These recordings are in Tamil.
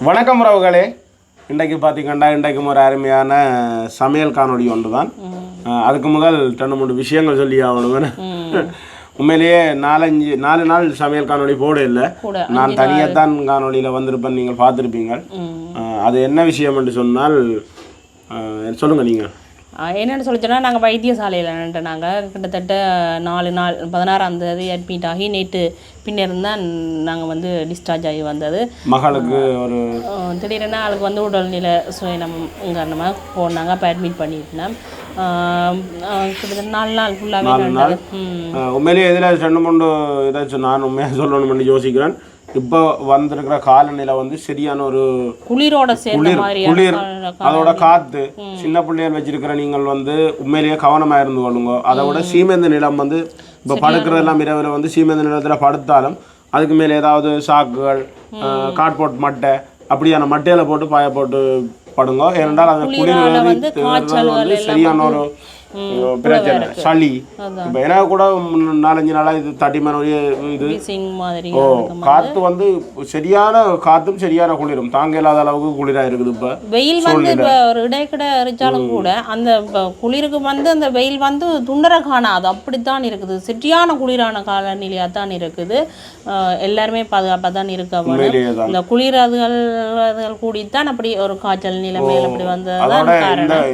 வணக்கம் உறவுகளே. இன்றைக்கு பார்த்தீங்கன்னா இன்றைக்கும் ஒரு அருமையான சமையல் காணொளி ஒன்று தான் அதுக்கு முதல் ரெண்டு மூணு விஷயங்கள் சொல்லி ஆகணும் உண்மையிலேயே நாலஞ்சு நாலு நாள் சமையல் காணொளி போட இல்லை. நான் தனியாக தான் காணொளியில் வந்திருப்பேன் நீங்கள் பார்த்துருப்பீங்க. அது என்ன விஷயம் என்று சொன்னால் அஹ் சொல்லுங்க நீங்கள் என்னன்னு சொல்லி சொன்னால் நாங்கள் வைத்தியசாலையில் நின்று நாங்கள் கிட்டத்தட்ட நாலு நாள் பதினாறாம் தேதி அட்மிட் ஆகி நேற்று பின்னர் தான் நாங்கள் வந்து டிஸ்சார்ஜ் ஆகி வந்தது. மகளுக்கு ஒரு திடீரென அவளுக்கு வந்து உடல்நிலை சுயநம் காரணமாக போனாங்க அப்போ அட்மிட் ஆஹ் கிட்டத்தட்ட நாலு நாள் ஃபுல்லாகவே உண்மையிலேயே இதில் ரெண்டு மூணு ஏதாச்சும் நான் உண்மையாக சொல்லணும்னு யோசிக்கிறேன். இப்போ வந்திருக்கிற காலநிலை வந்து சரியான ஒரு குளிரோட குளிர் குளிர். அதோட காத்து சின்ன பிள்ளைகள் வச்சிருக்கிற நீங்கள் வந்து உண்மையிலேயே கவனமா இருந்து கொள்ளுங்க அதை விட சீமேந்த நிலம் வந்து இப்போ படுக்கிறதெல்லாம் இரவில் வந்து சீமேந்த நிலத்துல படுத்தாலும் அதுக்கு மேலே ஏதாவது சாக்குகள் கார்ட்போர்ட் மட்டை அப்படியான மட்டையில போட்டு பாய போட்டு படுங்க. ஏனென்றால் அந்த குளிர் வந்து சரியான ஒரு பிரச்சனை. சளி. இப்போ எனக்கு கூட நாலஞ்சு நாளா இது தட்டி மணி இது ஓ காத்து வந்து சரியான காத்தும் சரியான குளிரும். தாங்க இல்லாத அளவுக்கு குளிரா இருக்குது இப்போ வெயில் வந்து இப்போ ஒரு இடைக்கிட எரிச்சாலும் கூட அந்த குளிருக்கு வந்து அந்த வெயில் வந்து துண்டர காணாது. அப்படித்தான் இருக்குது. சரியான குளிரான காலநிலையாக தான் இருக்குது. எல்லாருமே பாதுகாப்பாக தான் இருக்க வேணும். இந்த குளிர் அதுகள் அதுகள் கூடித்தான் அப்படி ஒரு காய்ச்சல் நிலைமையில் அப்படி அதோட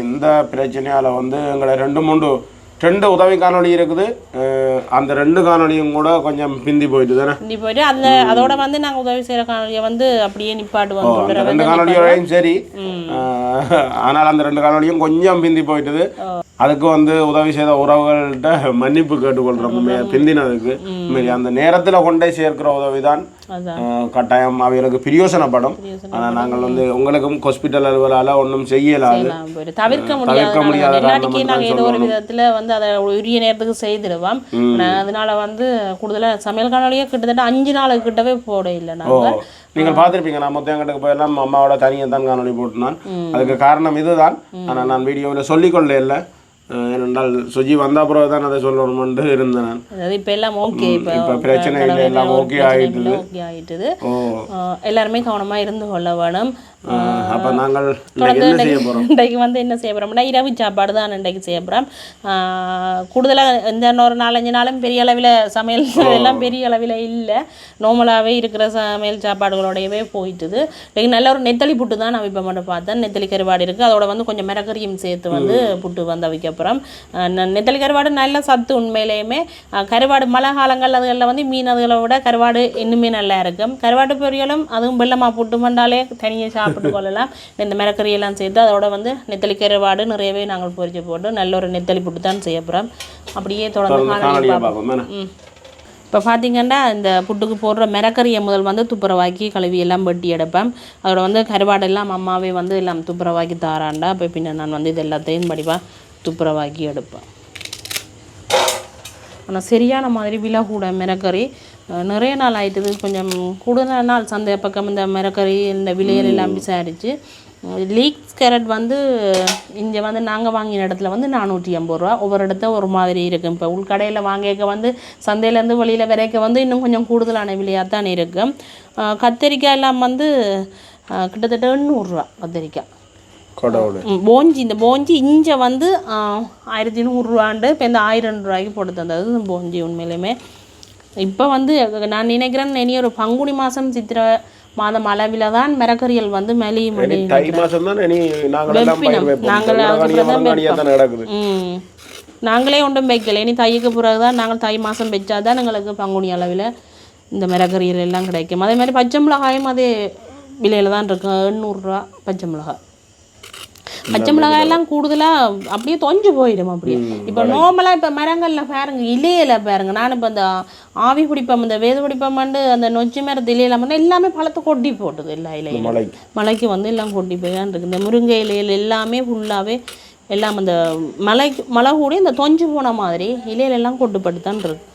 இந்த பிரச்சனையால வந்து எங்களை ரெண்டு மூன்று ரெண்டு உதவி காணொளி இருக்குது. அந்த ரெண்டு காணொளியும் கூட கொஞ்சம் பிந்தி போயிட்டு தானே? இப்படி போயிட்டு அந்த அதோட வந்து நாங்கள் உதவி செய்கிற காணொலியை வந்து அப்படியே நிப்பாட்டுவோம் அந்த சொல்கிற ரெண்டு காணொலியோடையும் சரி. ஆனால் அந்த ரெண்டு காணொலியும் கொஞ்சம் பிந்தி போயிட்டுது. அதுக்கு வந்து உதவி செய்த உறவுகள்கிட்ட மன்னிப்பு கேட்டுக்கொள்கிறோம் பிந்தினதுக்கு. அந்த நேரத்தில் கொண்டே சேர்க்கிற உதவி தான் அதான். அஹ் கட்டாயம் அவைகளுக்கு பிரியோசனப்படும். ஆனால் நாங்கள் வந்து உங்களுக்கும் ஹாஸ்பிட்டல் அலுவலால் ஒன்றும் செய்யலாது. தவிர்க்க முடியாது நாங்கள் ஏதோ ஒரு விதத்தில் வந்து அதை உரிய நேரத்துக்கு செய்திடுவோம் ஆனா, அதனால வந்து கூடுதலாக சமையல் காணொலியே கிட்டத்தட்ட அஞ்சு நாளுக்கு கிட்டவே போட இல்லை நாங்கள் நீங்கள் பார்த்துருப்பீங்க நான் மொத்தம் போயெல்லாம் அம்மாவோட தனியாக தான் காணொலி போட்டுனான் அதுக்கு காரணம் இதுதான். ஆனால் நான் வீடியோவில் சொல்லிக்கொள்ள இல்லை. ஏனென்றால் சுஜி வந்த பிறகு தான் அதை சொல்லணுமென்று இருந்தேன் அதாவது இப்போ எல்லாம் ஓகே இப்போ பிரச்சனை இல்லை எல்லாம் ஓகே ஆகிட்டுது எல்லாருமே கவனமாக இருந்து கொள்ள வேணும். அப்போ நாங்கள் இன்றைக்கு வந்து என்ன செய்ய போகிறோம்னா இரவு சாப்பாடு தான் இன்றைக்கு செய்ய போகிறோம் கூடுதலாக இந்த ஒரு நாலஞ்சு நாளும் பெரிய அளவில் சமையல் எல்லாம் பெரிய அளவில் இல்லை நார்மலாகவே இருக்கிற சமையல் சாப்பாடுகளோடையவே போயிட்டுது இன்றைக்கு நல்ல ஒரு நெத்தலி புட்டு தான் நான் இப்போ மட்டும் பார்த்தேன் நெத்தலி கருவாடு இருக்குது அதோட வந்து கொஞ்சம் மிளகரியும் சேர்த்து வந்து புட்டு வந்து அவிக்கப்புறம் நெத்தலி கருவாடு நல்ல சத்து உண்மையிலேயுமே கருவாடு மழை காலங்கள் அதுகளில் வந்து மீன் அதுகளை விட கருவாடு இன்னுமே நல்லா இருக்கும் கருவாட்டு பொரியலும் அதுவும் வெள்ளமா புட்டு மண்டாலே தனியாக சாப்பிட்டு கொள்ளலாம். இந்த மிளகரியெல்லாம் சேர்த்து அதோட வந்து நெத்தலி கருவாடு நிறையவே நாங்கள் பொரிச்சு போட்டு நல்ல ஒரு நெத்தலி புட்டு தான் செய்ய போகிறோம் அப்படியே தொடர்ந்து பார்ப்போம் இப்போ பார்த்தீங்கன்னா இந்த புட்டுக்கு போடுற மிளகரியை முதல் வந்து துப்புரவாக்கி கழுவி எல்லாம் வெட்டி எடுப்பேன். அதோட வந்து கருவாடெல்லாம் அம்மாவே வந்து எல்லாம் துப்புரவாக்கி தாராண்டா. அப்போ பின்ன நான் வந்து இது எல்லாத்தையும் படிப்பாக துப்புரவாக்கி எடுப்பேன். ஆனால் சரியான மாதிரி விலை கூட அஹ் நிறைய நாள் ஆயிட்டுது கொஞ்சம் கூடுதல் நாள் சந்தை பக்கம் இந்த மிளகறி இந்த விலையில் எல்லாம் விசாரித்து லீக்ஸ் கேரட் வந்து இங்கே வந்து நாங்கள் வாங்கின இடத்துல வந்து நானூற்றி ஐம்பது ரூபா. ஒவ்வொரு இடத்த ஒரு மாதிரி இருக்கும் இப்போ உள்கடையில் வாங்கிக்க வந்து சந்தையிலேருந்து வெளியில் விரைக்க வந்து இன்னும் கொஞ்சம் கூடுதலான விலையாக தான் இருக்கும் கத்திரிக்காய் எல்லாம் வந்து கிட்டத்தட்ட எண்ணூறுரூவா கத்திரிக்காய். போஞ்சி இந்த போஞ்சி இங்கே வந்து ஆயிரத்தி நூறுரூவாண்டு இப்போ இந்த ஆயிரம் ரூபாய்க்கு போட்டு தந்தது போஞ்சி உண்மையிலுமே. இப்போ வந்து நான் நினைக்கிறேன் இனி ஒரு பங்குனி மாதம் சித்திரை மாதம் அளவில் தான் மிரக்கறியல் வந்து இனி நாங்கள் ஒன்றும் வைக்கல. இனி தைக்கு பிறகு தான் நாங்கள் தை மாதம் வச்சா தான் எங்களுக்கு பங்குனி அளவில் இந்த மிளகறியல் எல்லாம் கிடைக்கும். அதே மாதிரி பச்சை மிளகாயும் அதே விலையில் தான் இருக்கும் எண்ணூறுரூவா பச்சை மிளகாய். பச்சை மிளகாய் எல்லாம் கூடுதலாக அப்படியே தொஞ்சு போயிடும் அப்படியே. இப்போ நார்மலாக இப்போ மரங்களில் பாருங்க இலையில பாருங்க. நான் இப்போ இந்த ஆவி பிடிப்பம் இந்த வேது பிடிப்பம்ண்டு அந்த நொச்சி மரத்து இலையில வந்து எல்லாமே பழத்தை கொட்டி போட்டுது எல்லா இலையிலும் மலைக்கு. வந்து எல்லாம் கொட்டி போய் தான் இருக்குது. இந்த முருங்கை இலையில் எல்லாமே ஃபுல்லாகவே எல்லாம் அந்த மலை கூடி இந்த தொஞ்சு போன மாதிரி இலையில எல்லாம் கொட்டுப்பட்டு தான் இருக்கு.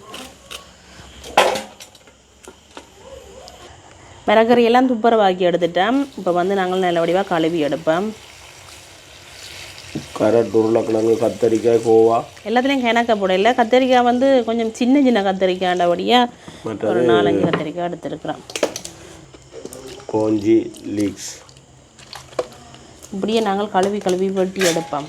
மிளகறி எல்லாம் துப்புரவாக்கி எடுத்துட்டேன். இப்போ வந்து நாங்கள் நல்ல வடிவாக கழுவி எடுப்போம். கரட் உருளைக்கிழங்கு கத்தரிக்காய் கோவா. எல்லாத்துலேயும் கிணக்க போடல கத்திரிக்காய் வந்து கொஞ்சம் சின்ன சின்ன கத்திரிக்காய்ண்டபடியாக மற்றது ஒரு நாலஞ்சு கத்திரிக்காய் எடுத்துருக்குறேன் ஸ்பாஞ்சி லீக்ஸ். இப்படியே நாங்கள் கழுவி கழுவி வெட்டி எடுப்போம்.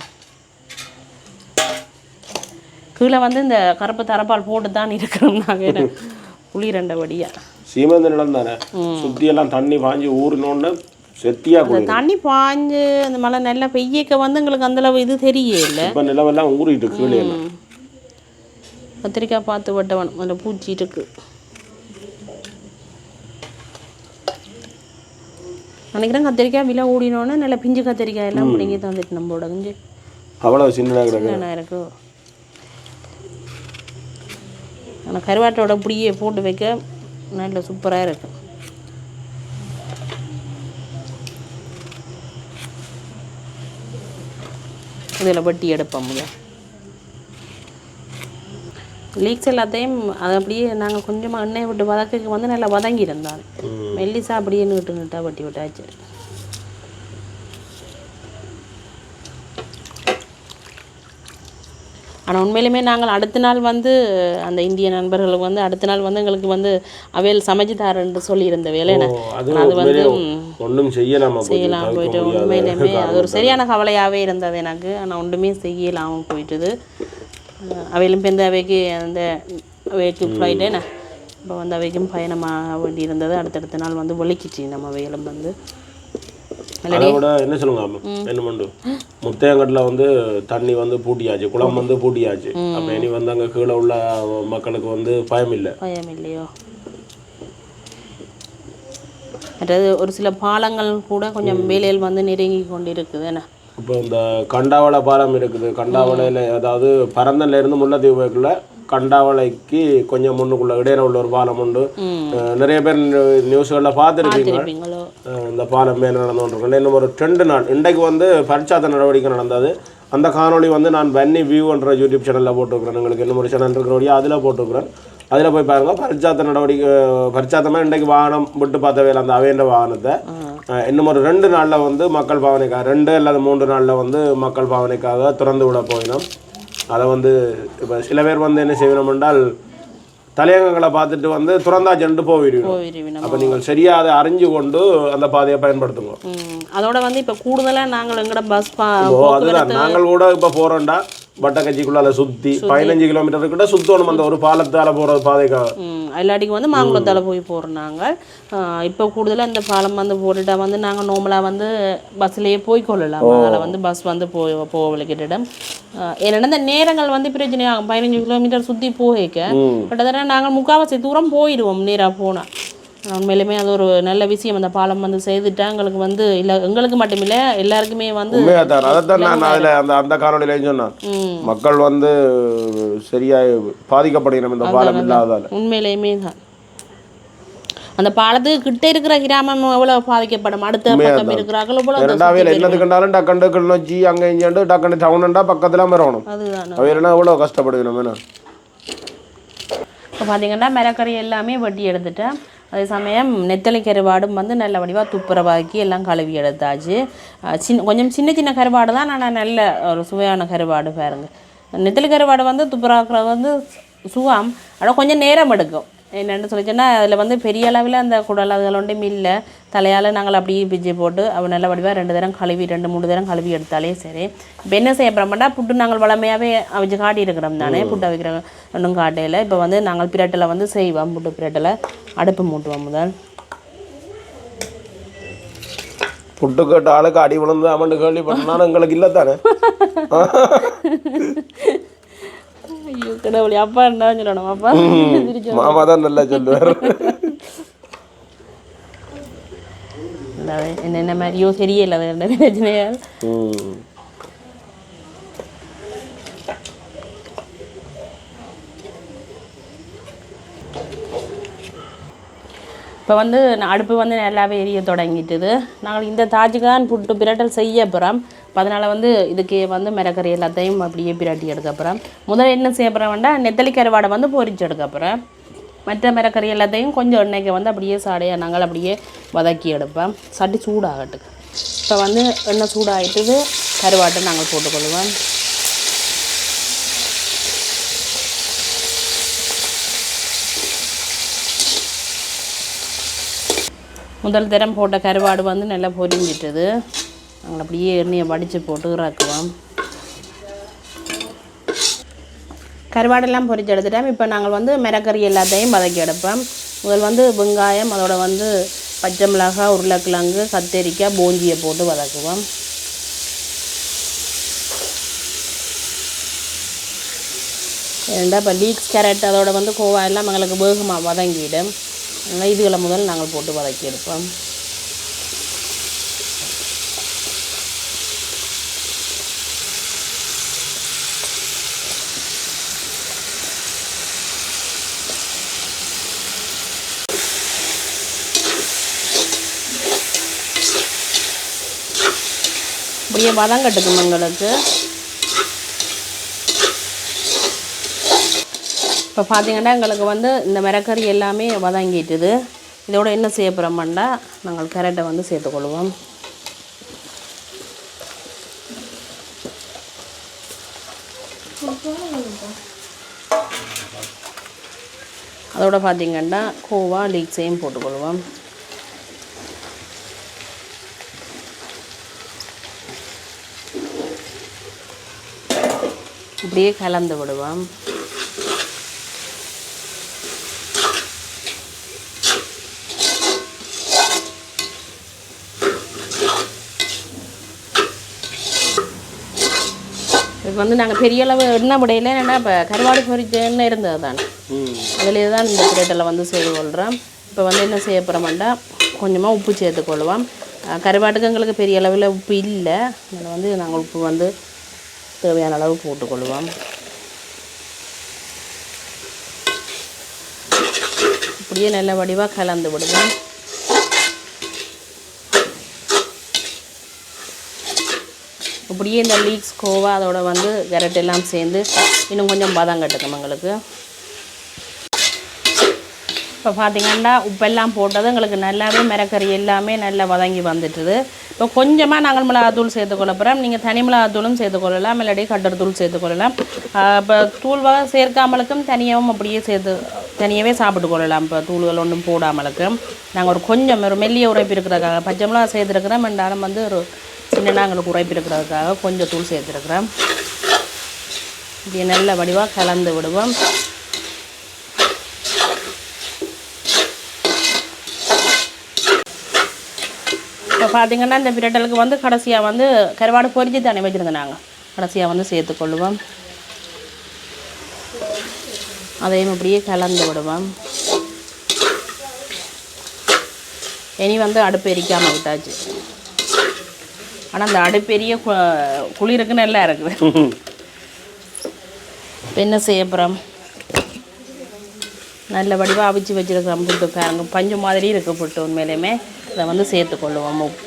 கீழே வந்து இந்த கருப்பு தரப்பால் போட்டு தான் இருக்கிறோம் நாங்கள் புளி ரெண்டபடியாக சீமந்த நிலம் தானே? சுத்தி எல்லாம் தண்ணி பாஞ்சு ஊறினோன்னு செத்தியா அந்த தண்ணி பாஞ்சு அந்த மழை நல்லா பெய்யக்க வந்து எங்களுக்கு அந்தளவு இது தெரியல. இப்போ நிலவெல்லாம் ஊறிட்டு கீழே கத்திரிக்காய் பார்த்து வெட்டவன் அதில் பூச்சி இருக்கு. நினைக்கிறேன் கத்திரிக்காய் விலை ஓடினோன்னே நல்ல பிஞ்சு கத்திரிக்காய் எல்லாம் பிடிங்கி தந்துட்டு நம்மளோட குஞ்சு அவ்வளோ கிடக்கு. என்ன இருக்கு. ஆனால் கருவாட்டோட புளியை போட்டு வைக்க நல்ல சூப்பராக இருக்கு. இதில் வட்டி எடுப்போம் முதல் லீக்ஸ் எல்லாத்தையும் அது அப்படியே நாங்கள் கொஞ்சமாக எண்ணெய் விட்டு வதக்க வந்து நல்லா வதங்கி இருந்தால் மெல்லிசா அப்படியே நீட்டு நீட்டாக வட்டி விட்டாச்சு. ஆனால் உண்மையிலுமே நாங்கள் அடுத்த நாள் வந்து அந்த இந்திய நண்பர்களுக்கு வந்து அடுத்த நாள் வந்து எங்களுக்கு வந்து அவையில் சமைச்சு தாரேன்னு சொல்லியிருந்த வேலை ஓ, அது உண்மையிலே ஒன்றும் செய்யலாமா போச்சு செய்யலாம் போயிட்டு உண்மையிலுமே அது ஒரு சரியான கவலையாகவே இருந்தது எனக்கு. ஆனால் ஒன்றுமே செய்யலாமல் போயிட்டுது. அவையிலும் பேருந்து அவைக்கு அந்த அவைக்கு ஃப்ளைட் என்ன? இப்போ வந்து அவைக்கும் பயணமாக வேண்டி இருந்தது அடுத்தடுத்த நாள் வந்து ஒழிக்கிச்சு நம்ம அவைகளும் வந்து. அதை விட என்ன சொல்லுங்க? என்ன பண்ணு முத்தையங்கட்டில் வந்து தண்ணி வந்து பூட்டியாச்சு குளம் வந்து பூட்டியாச்சு. அப்போ இனி வந்து அங்கே கீழே உள்ள மக்களுக்கு வந்து பயம் இல்லை பயம் இல்லையோ மற்றது ஒரு சில பாலங்கள் கூட கொஞ்சம் வேலையில் வந்து நெருங்கி கொண்டு இப்போ இந்த கண்டாவளை பாலம் இருக்குது. கண்டாவளையில் அதாவது பரந்தன்ல இருந்து முல்லைத்தீவு போய்க்குள்ள கண்டாவளைக்கு கொஞ்சம் முன்னுக்குள்ள இடையில உள்ள ஒரு பாலம் உண்டு நிறைய பேர் நியூஸ்களில் பார்த்துருப்பீங்க. இந்த பாலம் மேலே நடந்து கொண்டிருக்கு இன்னும் ஒரு ரெண்டு நாள். இன்றைக்கு வந்து பரிச்சாத்த நடவடிக்கை நடந்தது. அந்த காணொளி வந்து நான் பன்னி வியூன்ற யூடியூப் சேனலில் போட்டுருக்கிறேன். உங்களுக்கு இன்னும் ஒரு சேனல் இருக்கிறபடியா அதில் போட்டுருக்கிறேன். அதில் போய் பாருங்க. பரிச்சாத்த நடவடிக்கை பரிச்சாத்தமாக இன்றைக்கு வாகனம் விட்டு பார்த்த வேலை அந்த அவேண்ட வாகனத்தை. இன்னும் ஒரு ரெண்டு நாளில் வந்து மக்கள் பாவனைக்காக ரெண்டு அல்லது மூன்று நாளில் வந்து மக்கள் பாவனைக்காக திறந்து விட போயினோம். அதை வந்து இப்போ சில பேர் வந்து என்ன செய்யணும் என்றால் தலையங்கங்களை பார்த்துட்டு வந்து துறந்தா சென்று போயிடுவோம் அப்போ நீங்கள் சரியா அதை அறிஞ்சு கொண்டு அந்த பாதையை பயன்படுத்துங்க. ம். அதோட வந்து இப்போ கூடுதலாக நாங்கள் எங்கட பஸ் அதுதான். நாங்கள் கூட இப்போ போகிறோம்டா வட்டக்கச்சிக்குள்ளால சுற்றி பதினஞ்சு கிலோமீட்டர் கிட்ட சுத்தணும் அந்த ஒரு பாலத்தால் போகிற பாதைக்காக ம் இல்லாட்டிக்கு வந்து மாங்குளத்தால் போய் போகிறோம் நாங்கள் இப்போ கூடுதலாக இந்த பாலம் வந்து போட்டுட்டா வந்து நாங்கள் நார்மலாக வந்து பஸ்லேயே போய் கொள்ளலாம். அதில் வந்து பஸ் வந்து போய் போகலிக்கிட்டிடம். என்னென்ன இந்த நேரங்கள் வந்து பிரச்சனை ஆகும். பதினஞ்சு கிலோமீட்டர் சுற்றி போக கிட்டத்தட்ட நாங்கள் முக்கால்வாசி தூரம் போயிடுவோம் நேராக போனால் உண்மையிலுமே அது ஒரு நல்ல விஷயம். அந்த பாலம் வந்து செய்துட்டா எங்களுக்கு வந்து இல்லை எங்களுக்கு மட்டும் இல்லை எல்லாருக்குமே வந்து அதைத்தான் நான் அதில் அந்த அந்த காணொலியிலையும் சொன்னேன். மக்கள் வந்து சரியா பாதிக்கப்படுகிறோம் இந்த பாலம் இல்லாததால் உண்மையிலேயுமே தான். அந்த பாலத்துக்கு கிட்ட இருக்கிற கிராமம் எவ்வளவு பாதிக்கப்படும்? அடுத்த பக்கம் இருக்கிறார்கள் ரெண்டாவே என்னது கண்டாலும் டக்கண்டு கிளிநொச்சி அங்கே இங்கேண்டு டக்கண்டு டவுனுண்டா பக்கத்தில் வரணும் அதுதான். அவையெல்லாம் எவ்வளோ கஷ்டப்படுகிறோம் என்ன? இப்போ பார்த்தீங்கன்னா மிரக்கறி எல்லாமே வெட்டி எடுத்துட்டேன். அதே சமயம் நெத்தலை கருவாடும் வந்து நல்ல வடிவாக துப்புரவாக்கி எல்லாம் கழுவி எடுத்தாச்சு. சின்ன கொஞ்சம் சின்ன சின்ன கருவாடு தான் ஆனால் நல்ல ஒரு சுவையான கருவாடு பாருங்கள் நெத்தலி கருவாடு வந்து துப்புரவாக்குறது வந்து சுகம் ஆனால் கொஞ்சம் நேரம் எடுக்கும். என்னென்னு சொல்லிச்சோன்னா அதில் வந்து பெரிய அளவில் அந்த குடல் அதுகள் ஒன்றும் இல்லை. தலையால் நாங்கள் அப்படியே பிஜி போட்டு அவ நல்ல வடிவாக ரெண்டு தரம் கழுவி ரெண்டு மூணு தரம் கழுவி எடுத்தாலே சரி. இப்போ என்ன செய்ய போகிறோம்னா புட்டு நாங்கள் வளமையாகவே அவிச்சு காட்டி இருக்கிறோம் தானே புட்டு அவிக்கிற ஒன்றும் காட்டையில் இப்போ வந்து நாங்கள் பிரட்டலை வந்து செய்வோம் புட்டு பிரட்டலை. அடுப்பு மூட்டுவோம் முதல். புட்டு கேட்ட ஆளுக்கு அடி விழுந்து அமண்டு கேள்விப்பட்டனாலும் எங்களுக்கு இல்லை தானே? கடவுளே அப்பா என்ன சொல்லணும்? அப்பா மாமா தான் நல்லா சொல்லுவார். என்னென்ன மாதிரியோ அது ரெண்டு பிரச்சனையால் இப்போ வந்து அடுப்பு வந்து நல்லாவே எரிய தொடங்கிட்டுது. நாங்கள் இந்த தாஜுகான் புட்டு பிரட்டல் செய்ய போகிறோம் இப்போ அதனால் வந்து இதுக்கு வந்து மிளகறி எல்லாத்தையும் அப்படியே பிரட்டி எடுக்க போகிறேன் முதல்ல என்ன செய்ய போகிறோம் வேண்டாம் நெத்தலி கருவாடை வந்து பொரிச்சு எடுக்க போகிறேன் மற்ற மிளகறி எல்லாத்தையும் கொஞ்சம் எண்ணெய்க்கு வந்து அப்படியே சாடையாக நாங்கள் அப்படியே வதக்கி எடுப்போம் சட்டி சூடாகட்டு இப்போ வந்து எண்ணெய் சூடாகிட்டு கருவாட்டை நாங்கள் போட்டுக்கொள்வோம். முதல் தரம் போட்ட கருவாடு வந்து நல்லா பொரிஞ்சிட்டது. நாங்கள் அப்படியே எண்ணெயை வடித்து போட்டு இறக்குவோம். கருவாடெல்லாம் பொறிச்சு எடுத்துட்டோம் இப்போ நாங்கள் வந்து மிரக்கறி எல்லாத்தையும் வதக்கி எடுப்போம். முதல் வந்து வெங்காயம் அதோட வந்து பச்சை மிளகாய் உருளைக்கிழங்கு கத்தரிக்காய் பூந்தியை போட்டு வதக்குவோம். ரெண்டா இப்போ லீக்ஸ் கேரட் அதோட வந்து கோவா எல்லாம் எங்களுக்கு வேகமாக வதங்கிடும். இதுகளை முதல் நாங்கள் போட்டு வதக்கி எடுப்போம். இப்படியே வதங்கட்டுக்கும் எங்களுக்கு இப்போ பார்த்தீங்கன்னா எங்களுக்கு வந்து இந்த மிரக்கறி எல்லாமே வதங்கிட்டுது. இதோட என்ன செய்ய போகிறோம்னா நாங்கள் கேரட்டை வந்து சேர்த்துக்கொள்வோம் அதோட பார்த்தீங்கன்னா கோவா லீக்ஸையும் போட்டுக்கொள்வோம் இப்படியே கலந்து விடுவோம். இதுக்கு வந்து நாங்கள் பெரிய அளவு எண்ணெய் விடையில என்னென்னா இப்போ கருவாடு பொரிச்ச எண்ணெய் இருந்தது தான் அதிலே தான் இந்த பிளேட்டில் வந்து செய்து கொள்கிறோம் இப்போ வந்து என்ன செய்ய போகிறோம்னா கொஞ்சமாக உப்பு சேர்த்துக்கொள்வோம் கருவாட்டுக்கு எங்களுக்கு பெரிய அளவில் உப்பு இல்லை. அதில் வந்து நாங்கள் உப்பு வந்து தேவையான அளவு போட்டுக்கொள்வோம். இப்படியே நல்ல வடிவாக கலந்து விடுவோம். இப்படியே இந்த லீக்ஸ் கோவா அதோட வந்து கேரட் எல்லாம் சேர்ந்து இன்னும் கொஞ்சம் பதம் கட்டுக்கும் எங்களுக்கு. இப்போ பார்த்தீங்கன்னா உப்பெல்லாம் போட்டது எங்களுக்கு நல்லாவே மிரக்கறி எல்லாமே நல்லா வதங்கி வந்துட்டுது. இப்போ கொஞ்சமாக நாங்கள் மிளகாத்தூள் சேர்த்துக்கொள்ள போகிறோம் நீங்கள் தனி மிளகாத்தூளும் சேர்த்துக்கொள்ளலாம். இல்லாட்டி கட்டர் தூள் சேர்த்துக்கொள்ளலாம் இப்போ தூள் வகை சேர்க்காமலுக்கும் தனியாகவும் அப்படியே சேர்த்து தனியாகவே சாப்பிட்டு கொள்ளலாம். இப்போ தூள்கள் ஒன்றும் போடாமலுக்கு. நாங்கள் ஒரு கொஞ்சம் ஒரு மெல்லிய உரைப்பு இருக்கிறதுக்காக பச்சை மிளகா சேர்த்துருக்குறோம். ரெண்டாலும் வந்து ஒரு சின்ன நாங்களுக்கு உரைப்பு இருக்கிறதுக்காக கொஞ்சம் தூள் சேர்த்துருக்குறோம். இப்படி நல்ல வடிவாக கலந்து விடுவோம். இப்போ பார்த்தீங்கன்னா இந்த பிரட்டலுக்கு வந்து கடைசியாக வந்து கருவாடு பொரிஞ்சு தானே வச்சுருந்தோம் நாங்கள் கடைசியாக வந்து சேர்த்துக்கொள்ளுவோம் அதையும் இப்படியே கலந்து விடுவோம். இனி வந்து அடுப்பு எரிக்காமல் விட்டாச்சு. ஆனால் அந்த அடுப்பெரிய கு- குளிருக்கு நல்லா இருக்குது. இப்போ என்ன செய்ய போகிறோம் நல்ல வடிவாக அவிச்சு வச்சுருக்கிறோம் புட்டு பாருங்க பஞ்சு மாதிரி இருக்குது புட்டு உண்மையிலையுமே இதை வந்து சேர்த்துக்கொள்ளுவோம். உப்பு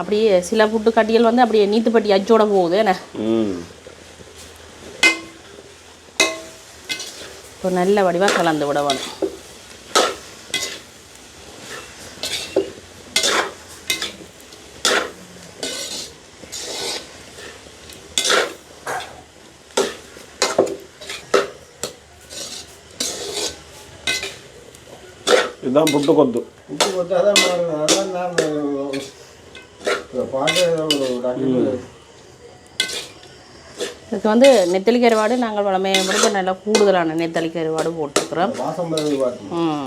அப்படியே சில புட்டு கட்டியல் வந்து அப்படியே நீத்துப்பட்டி அச்சோட போகுது. என்ன? இப்போ நல்ல வடிவாக கலந்து விட வேணும் இதுதான் புட்டு கொத்து. மாறும். அதான் நான் பாட்டு இதுக்கு வந்து நெத்தலி கருவாடு நாங்கள் வளமையை விட நல்லா கூடுதலான நெத்தலி கருவாடு போட்டுக்கிறோம் வாசம் வருது பாட்டு. ம்.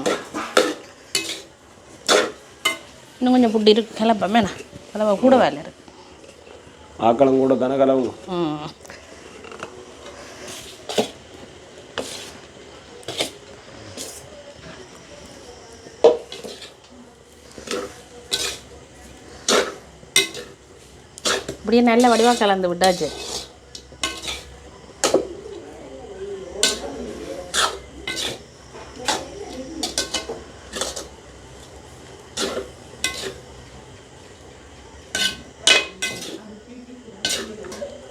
இன்னும் கொஞ்சம் புட்டி இருக்கு கிளப்பமே கிளப்ப கூட வேலை இருக்கு. ஆக்களும் கூட தானே கலவு ம். இப்படியே நல்ல வடிவாக கலந்து விட்டாச்சு.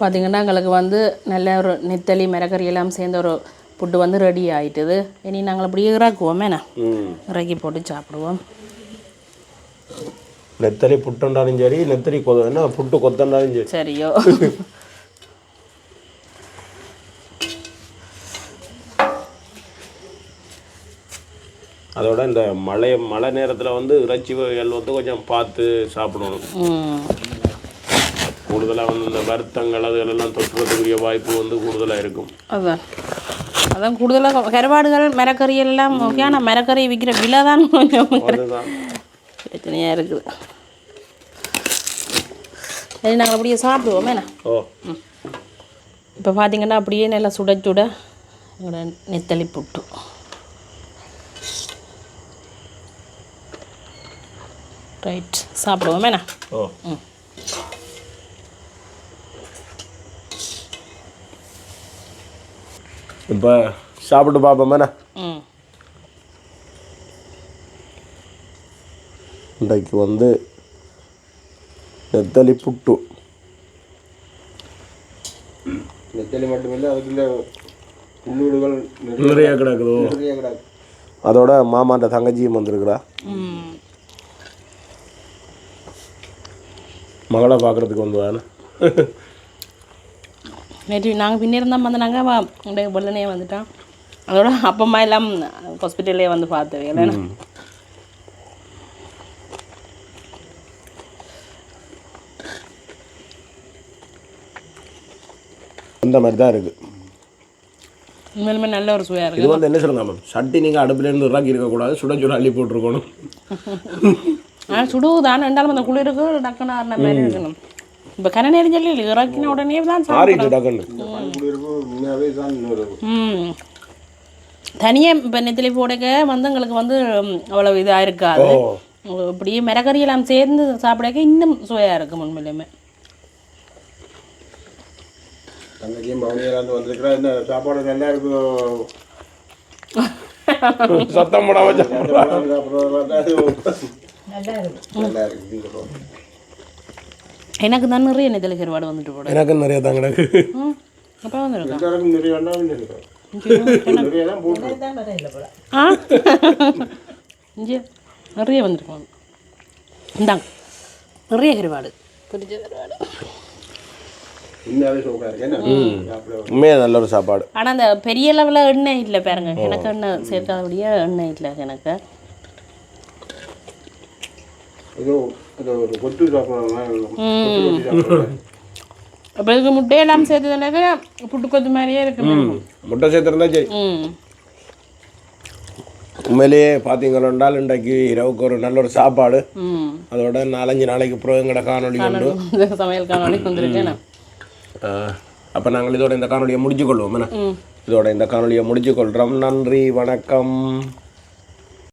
பார்த்திங்கன்னா எங்களுக்கு வந்து நல்ல ஒரு நெத்தலி மிளகறி எல்லாம் சேர்ந்த ஒரு புட்டு வந்து ரெடி ஆயிட்டுது. இனி நாங்கள் அப்படியே இறக்குவோமே என்ன? ம். இறக்கி போட்டு சாப்பிடுவோம். நெத்தலி புட்டுண்டாலும் சரி நெத்தலி கொதனா புட்டு கொத்தண்டாலும் சரி சரியோ அதோட இந்த மழை மழை நேரத்தில் வந்து இறைச்சி வகைகள் வந்து கொஞ்சம் பார்த்து சாப்பிடணும். கூடுதலாக வந்து இந்த வருத்தங்கள் அதுகளெல்லாம் தொற்றுறதுக்குரிய வாய்ப்பு வந்து கூடுதலாக இருக்கும். அதுதான் அதான் கூடுதலாக கருவாடுகள் மரக்கறி எல்லாம் ஓகே ஆனால் மரக்கறி விற்கிற விலை தான் கொஞ்சம் பிரச்சனையாக இருக்குது. சரி நாங்கள் அப்படியே சாப்பிடுவோம். ஓ. இப்போ பார்த்தீங்கன்னா அப்படியே நல்லா சுட சுட எங்களோட நெத்தலி புட்டு. ரைட் சாப்பிடுவோம். ஓ. இப்போ சாப்பிட்டு பார்ப்போம். என்ன? ம். இன்றைக்கு வந்து நெத்தலி புட்டு நெத்தலி மட்டுமில்லை அதுக்குள்ள உள்ளீடுகள் நிறைய கிடக்குதோ நிறைய கிடக்கு அதோட மாமாட்ட தங்கச்சியும் வந்திருக்கிறா மகளை பார்க்குறதுக்கு வந்து வேணும் நேற்று நாங்கள் பின்னேரம் தான் வந்தாங்க வா அப்படியே வெள்ளனே வந்துட்டான் அதோட அப்பம்மா எல்லாம் ஹாஸ்பிட்டல்லே வந்து பார்த்தது இல்லைன்னா அந்த மாதிரி தான் இருக்குது உண்மையிலுமே நல்ல ஒரு சுவையாக இருக்குது? இது வந்து என்ன சொல்லுங்க மேம் சட்டி நீங்கள் அடுப்புலேருந்து இறக்கி இருக்கக்கூடாது சுட சுட அள்ளி போட்டிருக்கணும். ஆனால் சுடுதான் ரெண்டாலும் அந்த குளிருக்கு டக்குன்னு ஆறின மாதிரி இருக்கணும். இப்போ கரை நெறிஞ்சல் இறக்கின உடனே தான் ம். தனியாக இப்போ நெத்திலி போடக்க வந்து எங்களுக்கு வந்து ம், அவ்வளவு இதாக இருக்காது இப்படியே மிளகறி எல்லாம் சேர்ந்து சாப்பிடக்க இன்னும் சுவையாக இருக்கும் உண்மையிலுமே. தங்கச்சியும் பவுனியிலேருந்து வந்திருக்கிறா இந்த சாப்பாடு நல்லா இருக்கும் சத்தம் போட வச்சா நல்லா இருக்கு இந்த பக்கம். எனக்கு தான் நிறைய நெத்திலி கருவாடு வந்துட்டு போட எனக்கு நிறைய தான் கிடக்கு ம் அப்போ வந்துருக்கா எல்லாருக்கும் நிறைய எண்ணம் இருக்கு நிறைய எல்லாம் போட்டு ஆ இங்கே நிறைய வந்திருக்கோம் இந்தாங்க நிறைய கருவாடு பிடிச்ச கருவாடு உண்மையாகவே சூப்பராக இருக்கு என்ன சாப்பிட உண்மையாக நல்ல ஒரு சாப்பாடு. ஆனால் அந்த பெரிய லெவலில் எண்ணெய் இல்லை பாருங்க. எனக்கு எண்ணெய் சேர்க்காதபடியே எண்ணெய் இல்லை எனக்கு. அப்போ இதுக்கு முட்டையெல்லாம் சேர்த்ததுனாக்க புட்டு கொத்து மாதிரியே இருக்கு முட்டை சேர்த்துருந்தா சரி. ம். உண்மையிலேயே பார்த்தீங்கன்னா இன்றைக்கு இரவுக்கு ஒரு நல்ல ஒரு சாப்பாடு. அதோட நாலஞ்சு நாளைக்கு அப்புறம் எங்கட இந்த சமையல் காணொலி வந்திருக்கேன் அப்போ நாங்கள் இதோட இந்த காணொலியை முடிச்சு கொள்வோம் என்ன? ம். இதோட இந்த காணொலியை முடிச்சு கொள்கிறோம் நன்றி வணக்கம்.